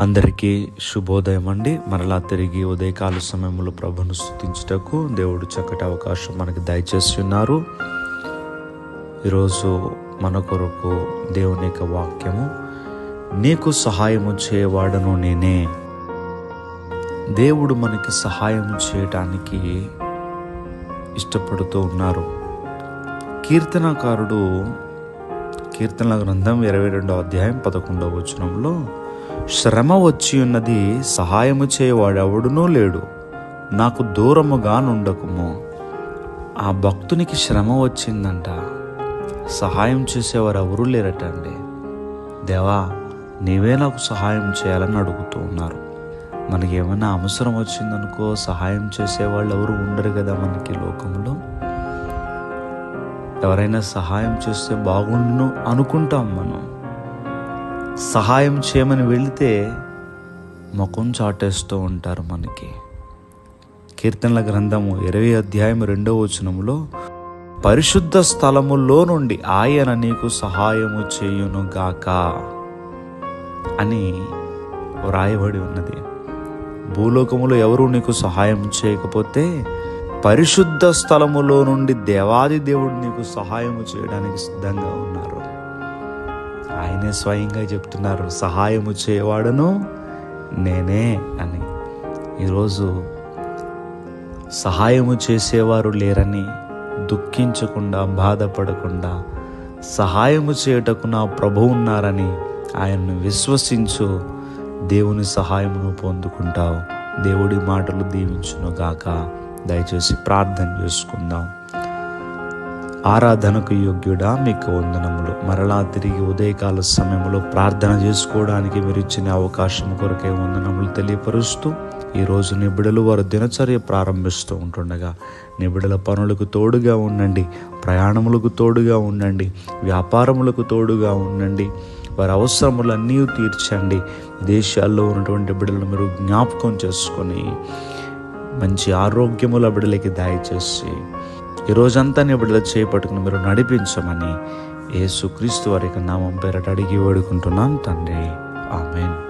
అందరికీ శుభోదయం అండి. మరలా తిరిగి ఉదయకాల సమయంలో ప్రభును స్థుతించుటకు దేవుడు చక్కటి అవకాశం మనకి దయచేసి ఉన్నారు ఈరోజు మన కొరకు దేవుని యొక్క వాక్యము నీకు సహాయము చేయవాడను నేనే. దేవుడు మనకి సహాయం చేయటానికి ఇష్టపడుతూ ఉన్నారు. కీర్తనకారుడు కీర్తనల గ్రంథం ఇరవై రెండవ అధ్యాయం పదకొండవ వచనంలో శ్రమ వచ్చి ఉన్నది సహాయము చేయవాడెవడునూ లేడు. నాకు దూరముగా నుండకుము. ఆ భక్తునికి శ్రమ వచ్చిందంట. సహాయం చేసేవారు ఎవరూ లేరటండి. దేవా నీవే నాకు సహాయం చేయాలని అడుగుతూ ఉన్నారు. మనకి ఏమైనా అవసరం వచ్చిందనుకో సహాయం చేసేవాళ్ళు ఎవరు ఉండరు కదా మనకి లోకంలో. ఎవరైనా సహాయం చేస్తే బాగుండును అనుకుంటాం మనం. సహాయం చేయమని వెళితే ముఖం చాటేస్తూ ఉంటారు మనకి. కీర్తనల గ్రంథము ఇరవై అధ్యాయం రెండవ వచనములో పరిశుద్ధ స్థలములో నుండి ఆయన నీకు సహాయము చేయును గాక అని వ్రాయబడి ఉన్నది. భూలోకములో ఎవరు నీకు సహాయం చేయకపోతే పరిశుద్ధ స్థలములో నుండి దేవాది దేవుడు నీకు సహాయము చేయడానికి సిద్ధంగా ఉన్నారు. ఆయనే స్వయంగా చెప్తున్నారు సహాయము చేయవాడను నేనే అని. ఈరోజు సహాయము చేసేవారు లేరని దుఃఖించకుండా బాధపడకుండా సహాయము చేయుటకు నా ప్రభు ఉన్నారని ఆయన్ను విశ్వసించు. దేవుని సహాయమును పొందుకుంటావు. దేవుడి మాటలు దీవించును గాక దయచేసి ప్రార్థన చేసుకుందాం. ఆరాధనకు యోగ్యుడా? మీకు వందనములు. మరలా తిరిగి ఉదయకాల సమయంలో ప్రార్థన చేసుకోవడానికి మీరు ఇచ్చిన అవకాశం కొరకే వందనములు తెలియపరుస్తూ ఈరోజు నిబిడలు వారు దినచర్య ప్రారంభిస్తూ ఉంటుండగా నిబిడల పనులకు తోడుగా ఉండండి ప్రయాణములకు తోడుగా ఉండండి వ్యాపారములకు తోడుగా ఉండండి వారి అవసరములన్నీ తీర్చండి. దేశాల్లో ఉన్నటువంటి బిడ్డలను మీరు జ్ఞాపకం చేసుకొని మంచి ఆరోగ్యముల బిడ్డలకి దయచేసి ఈ రోజంతా నీ బిడ్డలు చేపట్టుకుని మీరు నడిపించమని యేసుక్రీస్తు వారి యొక్క నామం పేరట అడిగి వేడుకుంటున్నాను తండ్రి. ఆమెన్.